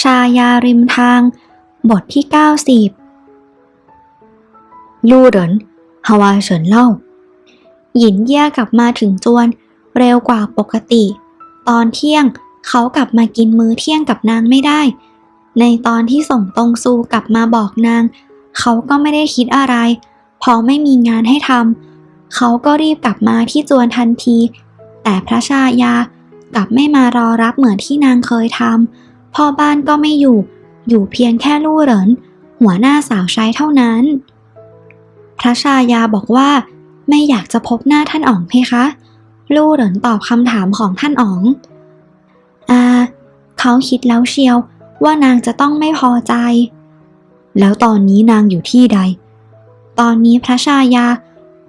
ชายาริมทาง บทที่ 90 ลู่เหรินฮาวาเฉินเล่า หยินเย่ยกลับมาถึงจวนเร็วกว่าปกติ ตอนเที่ยงเขากลับมากินมื้อเที่ยงกับนางไม่ได้ ในตอนที่ส่งตรงซูกลับมาบอกนาง เขาก็ไม่ได้คิดอะไร พอไม่มีงานให้ทำเขาก็รีบกลับมาที่จวนทันที แต่พระชายากลับไม่มารอรับเหมือนที่นางเคยทำ พ่อบ้านก็ไม่อยู่ อยู่เพียงแค่ลู่เหริน หัวหน้าสาวใช้เท่านั้น พระชายาบอกว่า ไม่อยากจะพบหน้าท่านอ๋องเพคะ ลู่เหรินตอบคำถามของท่านอ๋องอ่าเขาคิดแล้วเชียวว่านางจะต้องไม่พอใจ แล้วตอนนี้นางอยู่ที่ใด ตอนนี้พระชายา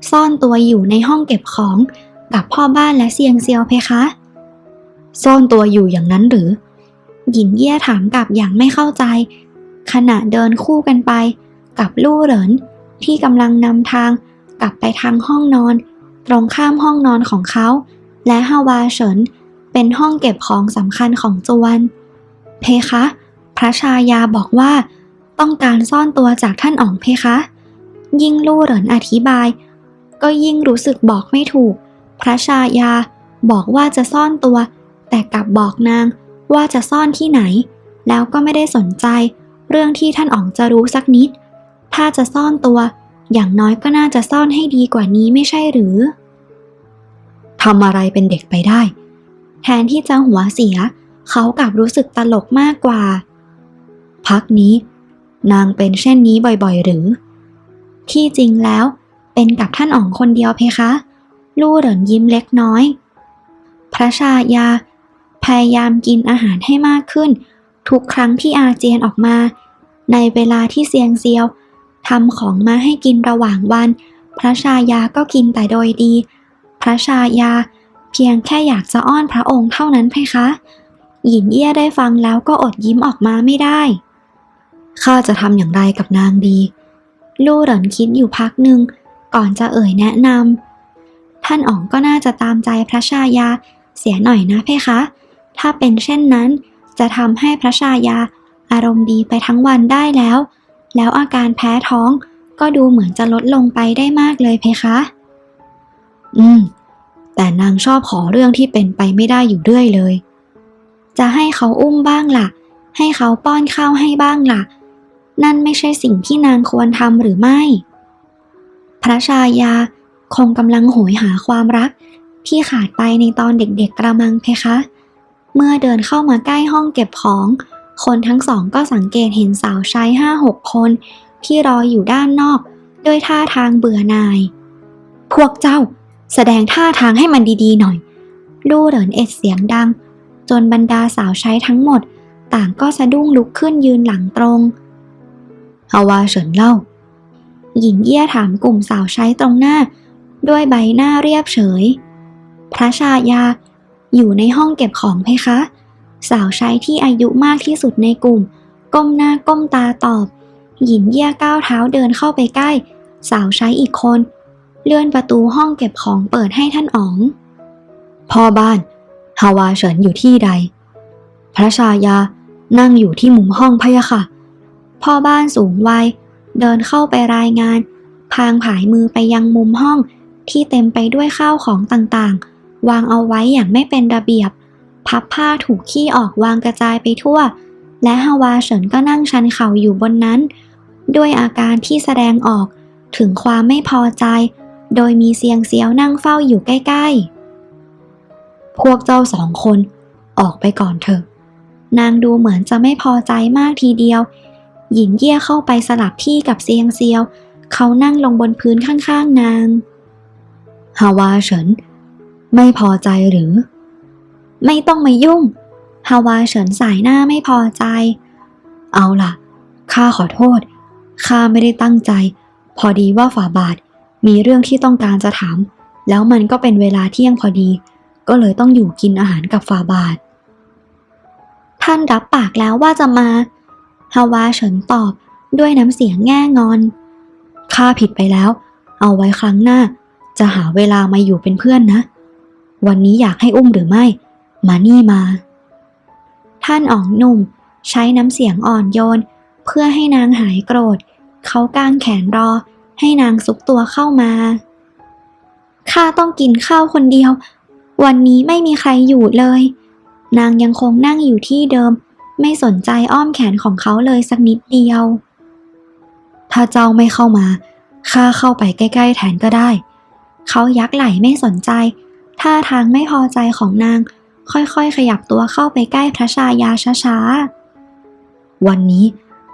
ซ่อนตัวอยู่ในห้องเก็บของกับพ่อบ้านและเซียงเซียวเพคะ ซ่อนตัวอยู่อย่างนั้นหรือ หยินเย่ยถามกลับอย่างไม่เข้าใจ ขณะเดินคู่กันไป กับลู่เหรินที่กำลังนำทางกลับไปทางห้องนอน ตรงข้ามห้องนอนของเขา และฮาวาเฉินเป็นห้องเก็บของสำคัญของจวน เพคะ พระชายาบอกว่า ต้องการซ่อนตัวจากท่านอ๋องเพคะ ยิ่งลู่เหรินอธิบาย ก็ยิ่งรู้สึกบอกไม่ถูก พระชายาบอกว่าจะซ่อนตัว แต่กลับบอกนาง ว่าจะซ่อนที่ไหน แล้วก็ไม่ได้สนใจ เรื่องที่ท่านอ๋องจะรู้สักนิด ถ้าจะซ่อนตัว อย่างน้อยก็น่าจะซ่อนให้ดีกว่านี้ไม่ใช่หรือทำอะไรเป็นเด็กไปได้ แทนที่จะหัวเสีย เขากลับรู้สึกตลกมากกว่า พักนี้ นางเป็นเช่นนี้บ่อยๆ หรือ ที่จริงแล้ว เป็นกับท่านอ๋องคนเดียวเพคะ ลู่เหรินยิ้มเล็กน้อย พระชายา ยายามกินอาหารให้มากขึ้น ทุกครั้งที่อาเจียนออกมา ในเวลาที่เซียงเซียวทำของมาให้กินระหว่างวัน พระชายาก็กินแต่โดยดี พระชายาเพียงแค่อยากจะอ้อนพระองค์เท่านั้นเพคะหยินเย่ยได้ฟังแล้วก็อดยิ้มออกมาไม่ได้ ข้าจะทำอย่างไรกับนางดี ลู่หรินคิดอยู่พักหนึ่ง ก่อนจะเอ่ยแนะนำท่านอ๋องก็น่าจะตามใจพระชายาเสียหน่อยนะเพคะ ถ้าเป็นเช่นนั้น จะทำให้พระชายา อารมณ์ดีไปทั้งวันได้แล้ว แล้วอาการแพ้ท้องก็ดูเหมือนจะลดลงไปได้มากเลยเพคะ อืม แต่นางชอบขอเรื่องที่เป็นไปไม่ได้อยู่เรื่อยเลย จะให้เขาอุ้มบ้างล่ะ ให้เขาป้อนข้าวให้บ้างล่ะ นั่นไม่ใช่สิ่งที่นางควรทำหรือไม่ พระชายาคงกำลังโหยหาความรักที่ขาดไปในตอนเด็กๆกระมังเพคะ เมื่อเดินเข้ามาใกล้ห้องเก็บของ คนทั้งสองก็สังเกตเห็นสาวใช้ห้าหกคน ที่รออยู่ด้านนอก ด้วยท่าทางเบื่อหน่าย พวกเจ้าแสดงท่าทางให้มันดีๆหน่อยลู่เหรินเอ็ดเสียงดัง จนบรรดาสาวใช้ทั้งหมด ต่างก็สะดุ้งลุกขึ้นยืนหลังตรงฮาวาเฉินเล่า หญิงเยี่ยถามกลุ่มสาวใช้ตรงหน้า ด้วยใบหน้าเรียบเฉย พระชายา อยู่ในห้องเก็บของเพคะ สาวใช้ที่อายุมากที่สุดในกลุ่ม ก้มหน้าก้มตาตอบ หญิงเยี่ยก้าวเท้าเดินเข้าไปใกล้ สาวใช้อีกคน เลื่อนประตูห้องเก็บของเปิดให้ท่านอ๋อง พ่อบ้านฮาวาเฉินอยู่ที่ใด พระชายานั่งอยู่ที่มุมห้องพะยะค่ะ พ่อบ้านสูงวัยเดินเข้าไปรายงาน พางผายมือไปยังมุมห้องที่เต็มไปด้วยข้าวของต่างๆ วางเอาไว้อย่างไม่เป็นระเบียบ พับผ้าถูกขี้ออกวางกระจายไปทั่ว และฮาวาเฉินก็นั่งชันเข่าอยู่บนนั้น ด้วยอาการที่แสดงออกถึงความไม่พอใจ โดยมีเซียงเซียวนั่งเฝ้าอยู่ใกล้ ๆ พวกเจ้าสองคนออกไปก่อนเถอะ นางดูเหมือนจะไม่พอใจมากทีเดียว หญิงเยี่ยเข้าไปสลับที่กับเซียงเซียว เขานั่งลงบนพื้นข้างๆนางฮาวาเฉิน ไม่พอใจหรือ ไม่ต้องมายุ่ง ฮาวาเฉินสายหน้าไม่พอใจ เอาล่ะ ข้าขอโทษ ข้าไม่ได้ตั้งใจ พอดีว่าฝ่าบาท มีเรื่องที่ต้องการจะถาม แล้วมันก็เป็นเวลาเที่ยงพอดี ก็เลยต้องอยู่กินอาหารกับฝ่าบาท ท่านรับปากแล้วว่าจะมา ฮาวาเฉินตอบด้วยน้ำเสียงแง่งอน ข้าผิดไปแล้ว เอาไว้ครั้งหน้า จะหาเวลามาอยู่เป็นเพื่อนนะ วันนี้อยากให้อุ้มหรือไม่ มานี่มา ท่านอ๋องหนุ่ม ใช้น้ำเสียงอ่อนโยน เพื่อให้นางหายโกรธ เขากางแขนรอ ให้นางซุกตัวเข้ามาข้าต้องกินข้าวคนเดียว วันนี้ไม่มีใครอยู่เลย นางยังคงนั่งอยู่ที่เดิม ไม่สนใจอ้อมแขนของเขาเลยสักนิดเดียว ถ้าเจ้าไม่เข้ามาข้าเข้าไปใกล้ ๆ แทนก็ได้ เขายักไหล่ไม่สนใจ ท่าทางไม่พอใจของนาง ค่อยๆ ขยับตัวเข้าไปใกล้พระชายาช้าๆ วันนี้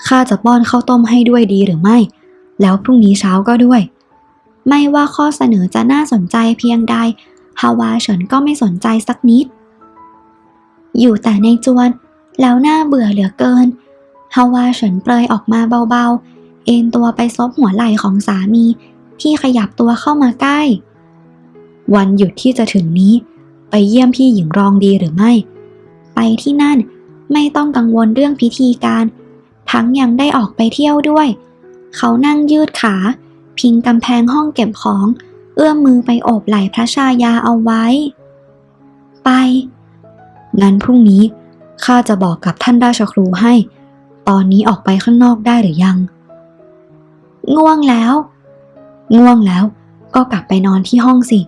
ข้าจะป้อนข้าวต้มให้ด้วยดีหรือไม่ แล้วพรุ่งนี้เช้าก็ด้วย ไม่ว่าข้อเสนอจะน่าสนใจเพียงใด ฮาวาเฉินก็ไม่สนใจสักนิด อยู่แต่ในจวน แล้วน่าเบื่อเหลือเกิน ฮาวาเฉินเปลยออกมาเบาๆ เอนตัวไปซบหัวไหล่ของสามีที่ขยับตัวเข้ามาใกล้ วันหยุดที่จะถึงนี้ ไปเยี่ยมพี่หญิงรองดีหรือไม่ ไปที่นั่นไม่ต้องกังวลเรื่องพิธีการ ทั้งยังได้ออกไปเที่ยวด้วย เขานั่งยืดขา พิงกำแพงห้องเก็บของ เอื้อมมือไปโอบไหล่พระชายาเอาไว้ ไป งั้นพรุ่งนี้ข้าจะบอกกับท่านราชครูให้ ตอนนี้ออกไปข้างนอกได้หรือยัง ง่วงแล้ว ง่วงแล้วก็กลับไปนอนที่ห้องสิ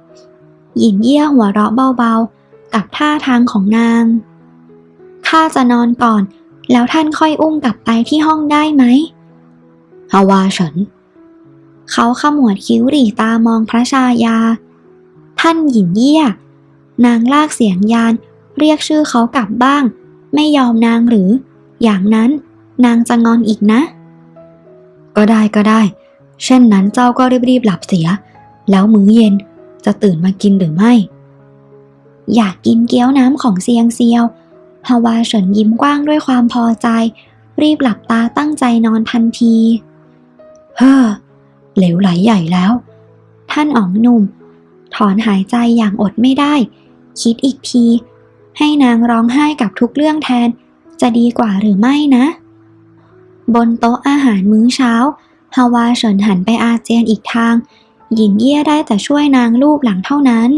หยินเยี่ยหัวเราะเบาๆ กับท่าทางของนาง ข้าจะนอนก่อน แล้วท่านค่อยอุ้มกลับไปที่ห้องได้ไหมฮาวาเฉิน เขาขมวดคิ้วหรีตามองพระชายา ท่านหยินเยี่ย นางลากเสียงยาน เรียกชื่อเขากลับบ้าง ไม่ยอมนางหรือ อย่างนั้นนางจะงอนอีกนะ ก็ได้ก็ได้ เช่นนั้นเจ้าก็รีบๆหลับเสีย แล้วมื้อเย็น จะตื่นมากินหรือไม่ อยากกินเกี๊ยวน้ำของเซียงเซียวฮาวาเฉินยิ้มกว้างด้วยความพอใจ รีบหลับตาตั้งใจนอนทันที เฮ้อ เหลวไหลใหญ่แล้ว ท่านอ๋องหนุ่ม ถอนหายใจอย่างอดไม่ได้ คิดอีกที ให้นางร้องไห้กับทุกเรื่องแทน จะดีกว่าหรือไม่นะ บนโต๊ะอาหารมื้อเช้าฮาวาเฉินหันไปอาเจียนอีกทาง หญิงเยี่ยได้แต่ช่วยนางลูบหลังเท่านั้น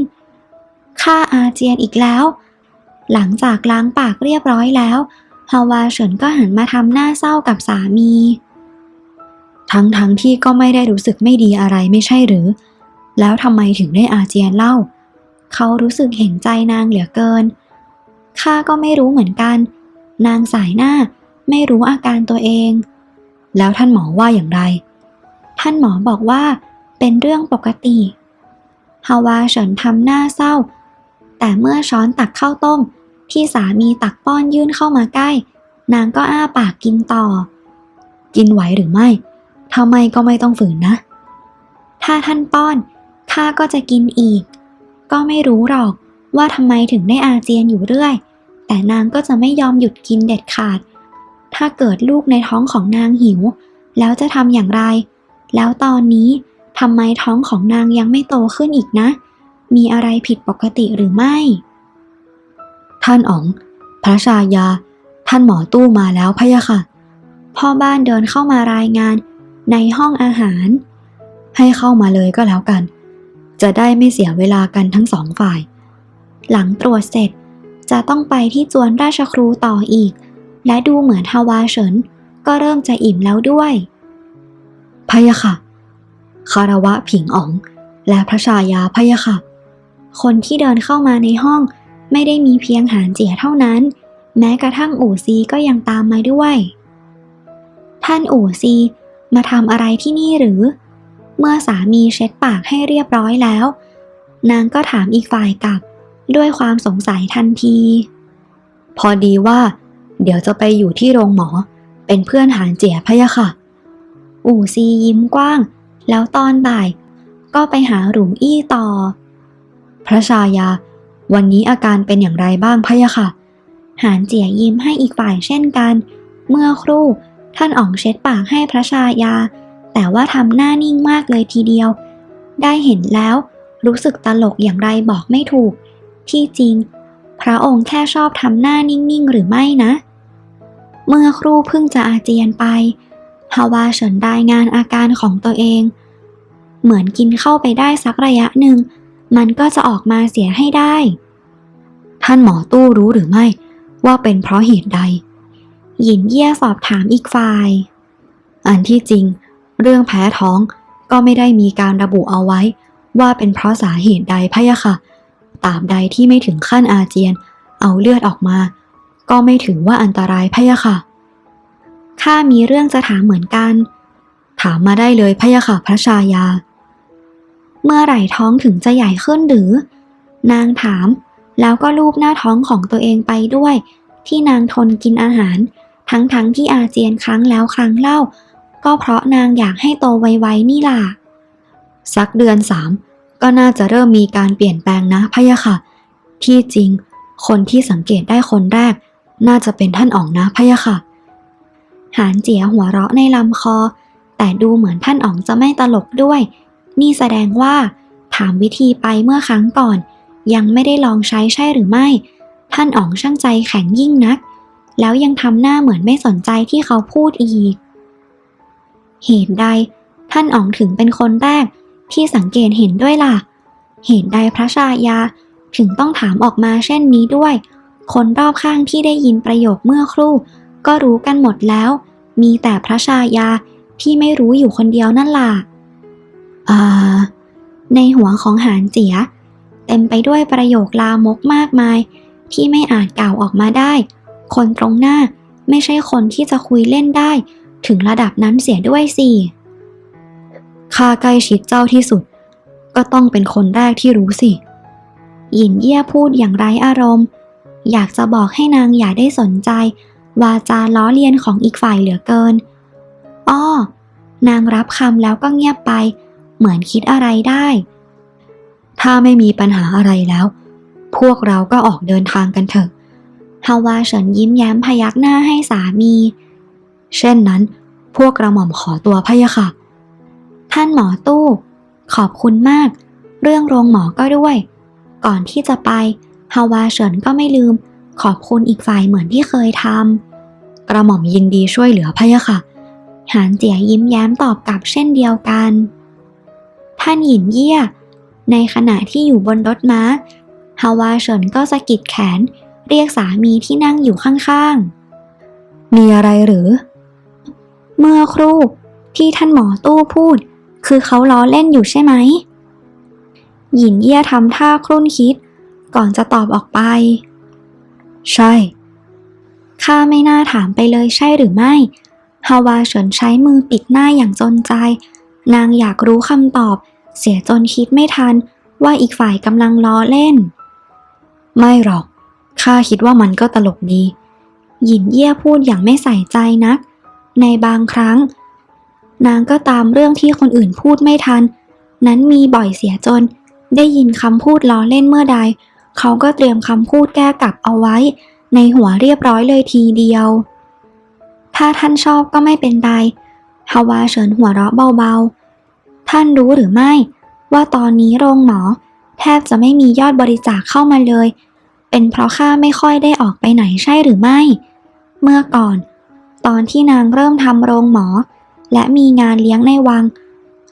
ข้าอาเจียนอีกแล้ว หลังจากล้างปากเรียบร้อยแล้วฮาวาเฉินก็หันมาทำหน้าเศร้ากับสามี ทั้งทั้งที่ก็ไม่ได้รู้สึกไม่ดีอะไรไม่ใช่หรือ แล้วทำไมถึงได้อาเจียนเล่า เขารู้สึกเห็นใจนางเหลือเกินข้าก็ไม่รู้เหมือนกัน นางสายหน้าไม่รู้อาการตัวเอง แล้วท่านหมอว่าอย่างไร ท่านหมอบอกว่า เป็นเรื่องปกติฮาวาเฉินทำหน้าเศร้า แต่เมื่อช้อนตักข้าวต้ม ที่สามีตักป้อนยื่นเข้ามาใกล้ นางก็อ้าปากกินต่อ กินไหวหรือไม่ถ้าไม่ก็ไม่ต้องฝืนนะ ถ้าท่านป้อนข้าก็จะกินอีก ก็ไม่รู้หรอกว่าทำไมถึงได้อาเจียนอยู่เรื่อย แต่นางก็จะไม่ยอมหยุดกินเด็ดขาด ถ้าเกิดลูกในท้องของนางหิว แล้วจะทำอย่างไร แล้วตอนนี้ ทำไมท้องของนางยังไม่โตขึ้นอีกนะ มีอะไรผิดปกติหรือไม่ ท่านอ๋อง พระชายา ท่านหมอตู้มาแล้วพะยะค่ะ พ่อบ้านเดินเข้ามารายงานในห้องอาหาร ให้เข้ามาเลยก็แล้วกัน จะได้ไม่เสียเวลากันทั้งสองฝ่าย หลังตรวจเสร็จจะต้องไปที่จวนราชครูต่ออีก และดูเหมือนฮาวาเฉินก็เริ่มจะอิ่มแล้วด้วยพะยะค่ะ คารวะผิงอ๋อง และพระชายาพะยะค่ะ คนที่เดินเข้ามาในห้องไม่ได้มีเพียงหานเจียเท่านั้น แม้กระทั่งอู่ซีก็ยังตามมาด้วย ท่านอู่ซีมาทำอะไรที่นี่หรือ เมื่อสามีเช็ดปากให้เรียบร้อยแล้ว นางก็ถามอีกฝ่ายกลับ ด้วยความสงสัยทันที พอดีว่า เดี๋ยวจะไปอยู่ที่โรงหมอ เป็นเพื่อนหานเจียพะยะค่ะ อู่ซียิ้มกว้าง แล้วตอนบ่าย ก็ไปหาหรูอี้ต่อ พระชายา วันนี้อาการเป็นอย่างไรบ้างพะยะค่ะ หานเจียยิ้มให้อีกฝ่ายเช่นกัน เมื่อครู่ท่านอ๋องเช็ดปากให้พระชายา แต่ว่าทำหน้านิ่งมากเลยทีเดียว ได้เห็นแล้วรู้สึกตลกอย่างไรบอกไม่ถูก ที่จริง พระองค์แค่ชอบทำหน้านิ่งๆหรือไม่นะ เมื่อครู่เพิ่งจะอาเจียนไปฮาวาเฉินรายงานอาการของตัวเอง เหมือนกินเข้าไปได้สักระยะหนึ่ง มันก็จะออกมาเสียให้ได้ ท่านหมอตู้รู้หรือไม่ ว่าเป็นเพราะเหตุใด หยินเยี่ยสอบถามอีกฝ่าย อันที่จริง เรื่องแพ้ท้องก็ไม่ได้มีการระบุเอาไว้ ว่าเป็นเพราะสาเหตุใดพะยะค่ะตราบใดที่ไม่ถึงขั้นอาเจียน เอาเลือดออกมา ก็ไม่ถือว่าอันตรายพะยะค่ะข้ามีเรื่องจะถามเหมือนกัน ถามมาได้เลยพะยะค่ะพระชายา เมื่อไหร่ท้องถึงจะใหญ่ขึ้นหรือ นางถาม แล้วก็ลูบหน้าท้องของตัวเองไปด้วย ที่นางทนกินอาหาร ทั้งๆทที่อาเจียนครั้งแล้วครั้งเล่า ก็เพราะนางอยากให้โตไวๆนี่ล่ะ สักเดือนสามก็น่าจะเริ่มมีการเปลี่ยนแปลงนะพะยะค่ะ ที่จริง คนที่สังเกตได้คนแรก น่าจะเป็นท่านอ๋องนะพะยะค่ะ หานเจียหัวเราะในลำคอ แต่ดูเหมือนท่านอ๋องจะไม่ตลกด้วย นี่แสดงว่า ถามวิธีไปเมื่อครั้งก่อน ยังไม่ได้ลองใช้ใช่หรือไม่ ท่านอ๋องช่างใจแข็งยิ่งนัก แล้วยังทำหน้าเหมือนไม่สนใจที่เขาพูดอีก เหตุใด ท่านอ๋องถึงเป็นคนแรก ที่สังเกตเห็นด้วยล่ะ เหตุใดพระชายาถึงต้องถามออกมาเช่นนี้ด้วย คนรอบข้างที่ได้ยินประโยคเมื่อครู่ ก็รู้กันหมดแล้ว มีแต่พระชายาที่ไม่รู้อยู่คนเดียวนั่นล่ะ ในหัวของหานเจีย เต็มไปด้วยประโยคลามกมากมาย ที่ไม่อาจกล่าวออกมาได้ คนตรงหน้าไม่ใช่คนที่จะคุยเล่นได้ ถึงระดับนั้นเสียด้วยสิข้าใกล้ชิดเจ้าที่สุด ก็ต้องเป็นคนแรกที่รู้สิหยินเยี่ยพูดอย่างไร้อารมณ์ อยากจะบอกให้นางอย่าได้สนใจ วาจาล้อเลียนของอีกฝ่ายเหลือเกิน อ้อ นางรับคำแล้วก็เงียบไป เหมือนคิดอะไรได้ ถ้าไม่มีปัญหาอะไรแล้ว พวกเราก็ออกเดินทางกันเถอะฮาวาเฉินยิ้มแย้มพยักหน้าให้สามี เช่นนั้น พวกกระหม่อมขอตัวพะยะค่ะ ท่านหมอตู้ ขอบคุณมาก เรื่องโรงหมอก็ด้วย ก่อนที่จะไปฮาวาเฉินก็ไม่ลืม ขอบคุณอีกฝ่ายเหมือนที่เคยทำกระหม่อมยินดีช่วยเหลือพะยะค่ะ หานเจียยิ้มแย้มตอบกลับเช่นเดียวกัน ท่านหยินเยี่ย ในขณะที่อยู่บนรถม้า ฮาวาเฉินก็สะกิดแขน เรียกสามีที่นั่งอยู่ข้างๆ มีอะไรหรือ เมื่อครู่ที่ท่านหมอตู้พูด คือเขาล้อเล่นอยู่ใช่ไหม หยินเยี่ยทำท่าครุ่นคิด ก่อนจะตอบออกไป ใช่ ข้าไม่น่าถามไปเลยใช่หรือไม่ ฮาวาเฉินใช้มือปิดหน้าอย่างจนใจ นางอยากรู้คำตอบ เสียจนคิดไม่ทันว่าอีกฝ่ายกำลังล้อเล่น ไม่หรอก ข้าคิดว่ามันก็ตลกดีหยินเยี่ยพูดอย่างไม่ใส่ใจนัก ในบางครั้ง นางก็ตามเรื่องที่คนอื่นพูดไม่ทัน นั้นมีบ่อยเสียจน ได้ยินคำพูดล้อเล่นเมื่อใด เขาก็เตรียมคำพูดแก้กลับเอาไว้ ในหัวเรียบร้อยเลยทีเดียว ถ้าท่านชอบก็ไม่เป็นไรฮาวาเฉินหัวเราะเบาๆ ท่านรู้หรือไม่ ว่าตอนนี้โรงหมอ แทบจะไม่มียอดบริจาคเข้ามาเลย เป็นเพราะข้าไม่ค่อยได้ออกไปไหนใช่หรือไม่ เมื่อก่อน ตอนที่นางเริ่มทำโรงหมอ และมีงานเลี้ยงในวัง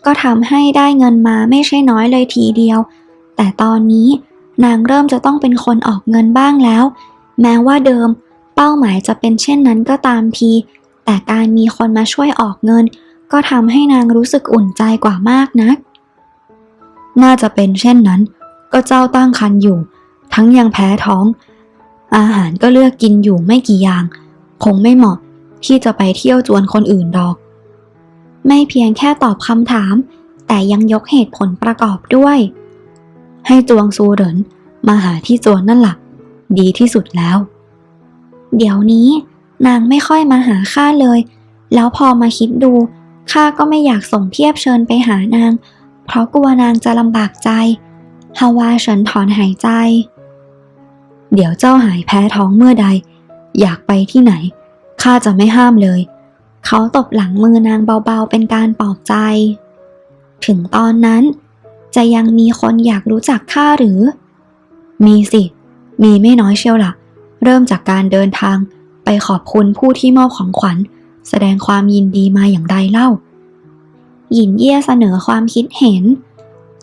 ก็ทำให้ได้เงินมาไม่ใช่น้อยเลยทีเดียว แต่ตอนนี้นางเริ่มจะต้องเป็นคนออกเงินบ้างแล้ว แม้ว่าเดิม เป้าหมายจะเป็นเช่นนั้นก็ตามที แต่การมีคนมาช่วยออกเงิน ก็ทำให้นางรู้สึกอุ่นใจกว่ามากนัก น่าจะเป็นเช่นนั้น ก็เจ้าตั้งครรภ์อยู่ ทั้งยังแพ้ท้อง อาหารก็เลือกกินอยู่ไม่กี่อย่าง คงไม่เหมาะที่จะไปเที่ยวจวนคนอื่นดอก ไม่เพียงแค่ตอบคำถาม แต่ยังยกเหตุผลประกอบด้วย ให้จวงซูเหรินมาหาที่จวนนั่นหละดีที่สุดแล้ว เดี๋ยวนี้ นางไม่ค่อยมาหาข้าเลย แล้วพอมาคิดดู ข้าก็ไม่อยากส่งเทียบเชิญไปหานาง เพราะกลัวนางจะลำบากใจ ฮาวาเฉินถอนหายใจ เดี๋ยวเจ้าหายแพ้ท้องเมื่อใด อยากไปที่ไหน ข้าจะไม่ห้ามเลย เขาตบหลังมือนางเบาๆเป็นการปลอบใจ ถึงตอนนั้น จะยังมีคนอยากรู้จักข้าหรือ มีสิ มีไม่น้อยเชียวละ่ะ เริ่มจากการเดินทางไปขอบคุณผู้ที่มอบของขวัญ แสดงความยินดีมาอย่างใดเล่า หยินเย่เสนอความคิดเห็น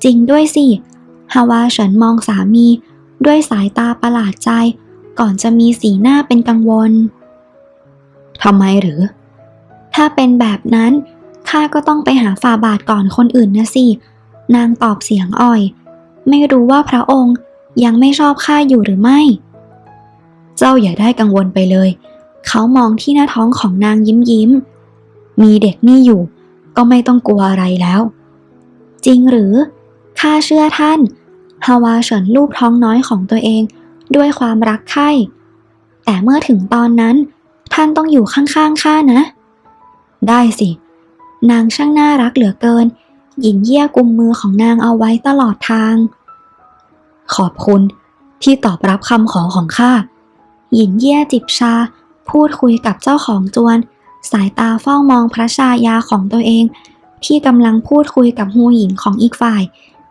จริงด้วยสิฮาวาเฉินมองสามี ด้วยสายตาประหลาดใจ ก่อนจะมีสีหน้าเป็นกังวลททำไมหรือ ถ้าเป็นแบบนั้นข้าก็ต้องไปหาฝ่าบาทก่อนคนอื่นนะสิ นางตอบเสียงอ่อย ไม่รู้ว่าพระองค์ยังไม่ชอบข้าอยู่หรือไม่ เจ้าอย่าได้กังวลไปเลย เขามองที่หน้าท้องของนางยิ้มยิ้ม มีเด็กนี่อยู่ ก็ไม่ต้องกลัวอะไรแล้ว จริงหรือข้าเชื่อท่านฮาวาเฉินลูบท้องน้อยของตัวเองด้วยความรักใคร่แต่เมื่อถึงตอนนั้น ท่านต้องอยู่ข้างๆข้านะ ได้สิ นางช่างน่ารักเหลือเกินหยินเยี่ยกุมมือของนางเอาไว้ตลอดทาง ขอบคุณที่ตอบรับคำขอของข้าหยินเยี่ยจิบชา พูดคุยกับเจ้าของจวน สายตาเฝ้ามองพระชายาของตัวเอง ที่กำลังพูดคุยกับฮูหญินของอีกฝ่าย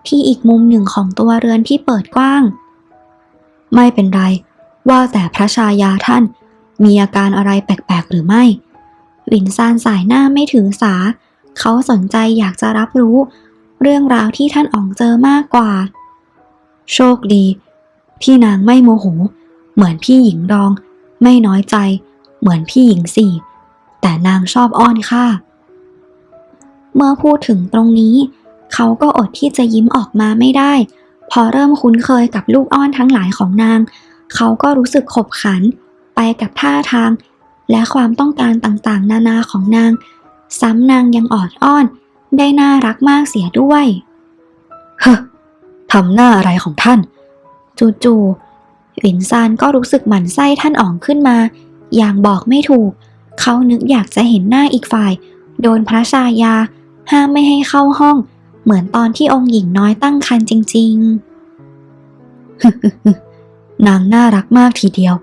ที่อีกมุมหนึ่งของตัวเรือนที่เปิดกว้าง ไม่เป็นไร ว่าแต่พระชายาท่าน มีอาการอะไรแปลกๆหรือไม่วินซานสายหน้าไม่ถือสา เขาสนใจอยากจะรับรู้ เรื่องราวที่ท่านอ๋องเจอมากกว่า โชคดีที่นางไม่โมโห เหมือนพี่หญิงรอง ไม่น้อยใจ เหมือนพี่หญิงสี่ แต่นางชอบอ้อนข้าเมื่อพูดถึงตรงนี้ เขาก็อดที่จะยิ้มออกมาไม่ได้ พอเริ่มคุ้นเคยกับลูกอ้อนทั้งหลายของนาง เขาก็รู้สึกขบขัน ไปกับท่าทาง และความต้องการต่างๆ นานาของนาง ซ้ำนางยังออดอ้อน ได้น่ารักมากเสียด้วย เฮ้อทำหน้าอะไรของท่าน จู่ๆ หลินซานก็รู้สึกหมั่นไส้ท่านอ๋องขึ้นมา อย่างบอกไม่ถูก เขานึกอยากจะเห็นหน้าอีกฝ่าย โดนพระชายา ห้ามไม่ให้เข้าห้อง เหมือนตอนที่องค์หญิงน้อยตั้งครรภ์จริงๆ นางน่ารักมากทีเดียว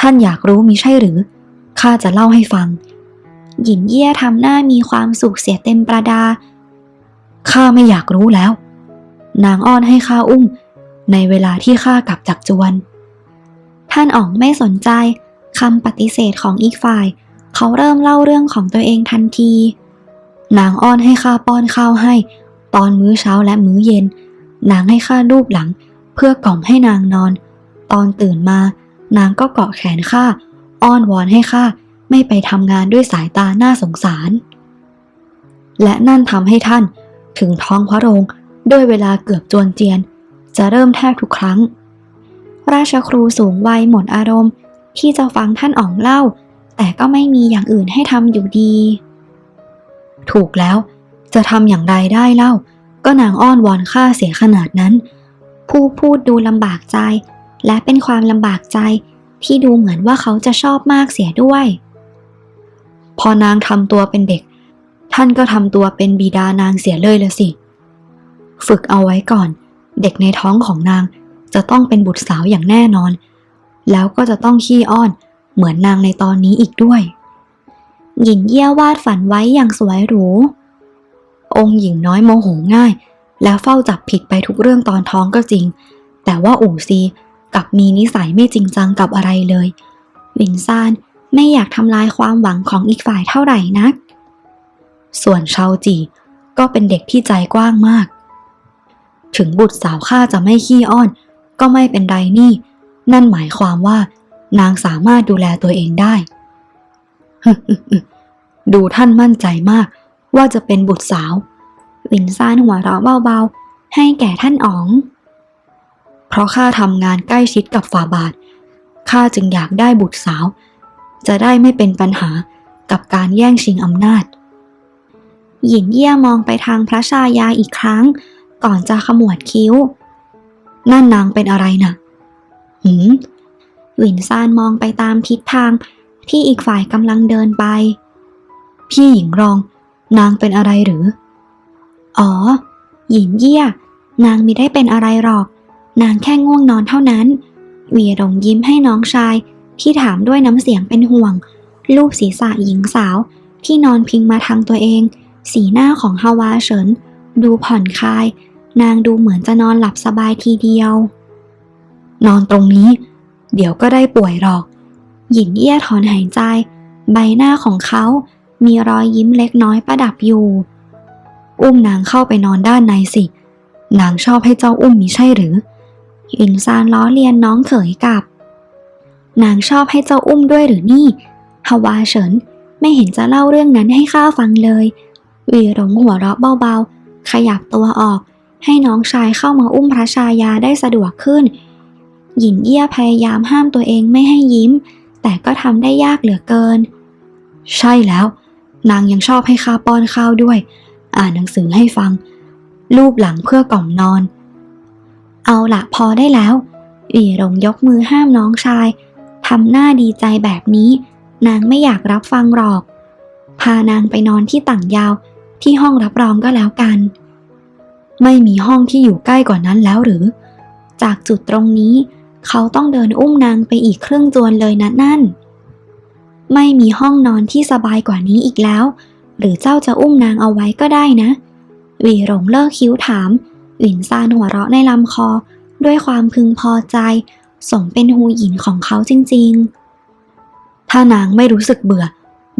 ท่านอยากรู้มิใช่หรือ ข้าจะเล่าให้ฟังหยินเยี่ยทำหน้ามีความสุขเสียเต็มประดา ข้าไม่อยากรู้แล้ว นางอ้อนให้ข้าอุ้ม ในเวลาที่ข้ากลับจากจวน ท่านอ๋องไม่สนใจคำปฏิเสธของอีกฝ่าย เขาเริ่มเล่าเรื่องของตัวเองทันที นางอ้อนให้ข้าป้อนข้าวให้ ตอนมื้อเช้าและมื้อเย็น นางให้ข้าลูบหลัง เพื่อกล่อมให้นางนอน ตอนตื่นมา นางก็เกาะแขนข้าอ้อนวอนให้ข้าไม่ไปทำงานด้วยสายตาหน่าสงสาร และนั่นทำให้ท่านถึงท้องพระโรงด้วยเวลาเกือบจวนเจียน จะเริ่มแทบทุกครั้ง ราชครูสูงวัยหมดอารมณ์ ที่จะฟังท่านอ๋องเล่า แต่ก็ไม่มีอย่างอื่นให้ทำอยู่ดี ถูกแล้วจะทำอย่างไรได้เล่า ก็นางอ้อนวอนข้าเสียขนาดนั้น ผู้พูดดูลำบากใจ และเป็นความลำบากใจที่ดูเหมือนว่าเขาจะชอบมากเสียด้วย พอนางทำตัวเป็นเด็ก ท่านก็ทำตัวเป็นบิดานางเสียเลยละสิ ฝึกเอาไว้ก่อน เด็กในท้องของนาง จะต้องเป็นบุตรสาวอย่างแน่นอน แล้วก็จะต้องขี้อ้อนเหมือนนางในตอนนี้อีกด้วย หญิงเยี่ยววาดฝันไว้อย่างสวยหรู องค์หญิงน้อยโมโหง่าย แล้วเฝ้าจับผิดไปทุกเรื่องตอนท้องก็จริง แต่ว่าอู่ซีกลับมีนิสัยไม่จริงจังกับอะไรเลยวินซานไม่อยากทำลายความหวังของอีกฝ่ายเท่าไหร่นัก ส่วนชาวจีก็เป็นเด็กที่ใจกว้างมาก ถึงบุตรสาวข้าจะไม่ขี้อ้อน ก็ไม่เป็นไรนี่ นั่นหมายความว่า นางสามารถดูแลตัวเองได้ ดูท่านมั่นใจมาก ว่าจะเป็นบุตรสาววินซานหัวเราะเบาๆ ให้แก่ท่านอ๋อง เพราะข้าทำงานใกล้ชิดกับฝ่าบาทข้าจึงอยากได้บุตรสาว จะได้ไม่เป็นปัญหากับการแย่งชิงอำนาจ หญิงเยี่ยมองไปทางพระชายาอีกครั้ง ก่อนจะขมวดคิ้ว นั่นนางเป็นอะไรนะ่ะ หืมหวินซานมองไปตามทิศทางที่อีกฝ่ายกำลังเดินไป พี่หญิงรอง นางเป็นอะไรหรือ อ๋อ หญิงเยี่ย นางมิได้เป็นอะไรหรอก นางแค่ง่วงนอนเท่านั้น เวียรงยิ้มให้น้องชายที่ถามด้วยน้ำเสียงเป็นห่วงลูบศีรษะหญิงสาวที่นอนพิงมาทางตัวเอง สีหน้าของฮาวาเฉิน ดูผ่อนคลาย นางดูเหมือนจะนอนหลับสบายทีเดียว นอนตรงนี้ เดี๋ยวก็ได้ป่วยหรอก หญิงเอี้ยถอนหายใจ ใบหน้าของเขามีรอยยิ้มเล็กน้อยประดับอยู่ อุ้มนางเข้าไปนอนด้านในสิ นางชอบให้เจ้าอุ้มมิใช่หรือหญิงซานล้อเลียนน้องเขยกับ นางชอบให้เจ้าอุ้มด้วยหรือนี่ฮาวาเฉินไม่เห็นจะเล่าเรื่องนั้นให้ข้าฟังเลยหวีหลงหัวเราะเบาๆ ขยับตัวออก ให้น้องชายเข้ามาอุ้มพระชายาได้สะดวกขึ้นหยินเอี้ยพยายามห้ามตัวเองไม่ให้ยิ้ม แต่ก็ทำได้ยากเหลือเกิน ใช่แล้ว นางยังชอบให้ข้าป้อนข้าวด้วย อ่านหนังสือให้ฟัง รูปหลังเพื่อกล่อมนอน เอาละพอได้แล้วหวีหลงยกมือห้ามน้องชายทำหน้าดีใจแบบนี้ นางไม่อยากรับฟังหรอก พานางไปนอนที่ต่างยาวที่ห้องรับรองก็แล้วกัน ไม่มีห้องที่อยู่ใกล้กว่านั้นแล้วหรือ จากจุดตรงนี้ เขาต้องเดินอุ้มนางไปอีกครึ่งจวนเลยนะนั่น ไม่มีห้องนอนที่สบายกว่านี้อีกแล้ว หรือเจ้าจะอุ้มนางเอาไว้ก็ได้นะ วีหลงเลิกคิ้วถามหวินซานหัวเราะในลำคอ ด้วยความพึงพอใจ สมเป็นฮูหยินของเขาจริง ๆ ถ้านางไม่รู้สึกเบื่อ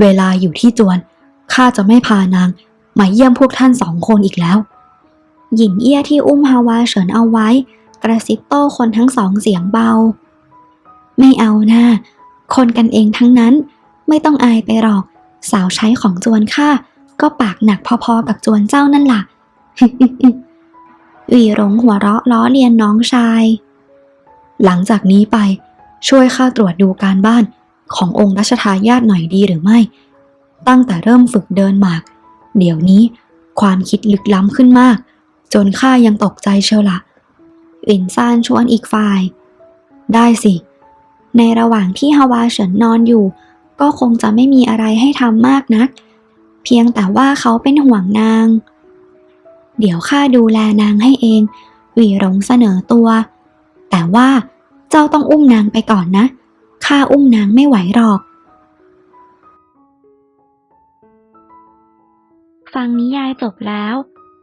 เวลาอยู่ที่จวนข้าจะไม่พานางมาเยี่ยมพวกท่านสองคนอีกแล้ว หยินเอี้ยที่อุ้มฮาวาเฉินเอาไว้ กระซิบโต้คนทั้งสองเสียงเบา ไม่เอาหน้าคนกันเองทั้งนั้น ไม่ต้องอายไปหรอก สาวใช้ของจวนข้าก็ปากหนักพอๆกับจวนเจ้านั่นล่ะวีหลงหัวเราะล้อเลียนน้องชาย หลังจากนี้ไป ช่วยข้าตรวจดูการบ้านขององค์รัชทายาทหน่อยดีหรือไม่ ตั้งแต่เริ่มฝึกเดินหมาก เดี๋ยวนี้ความคิดลึกล้ำขึ้นมาก จนข้ายังตกใจเชียวละอินซานชวนอีกฝ่าย ได้สิ ในระหว่างที่ฮาวาเฉินนอนอยู่ ก็คงจะไม่มีอะไรให้ทำมากนัก เพียงแต่ว่าเขาเป็นห่วงนาง เดี๋ยวข้าดูแลนางให้เองหวีหลงเสนอตัว แต่ว่าเจ้าต้องอุ้มนางไปก่อนนะข้าอุ้มนางไม่ไหวหรอก ฟังนิยายจบแล้ว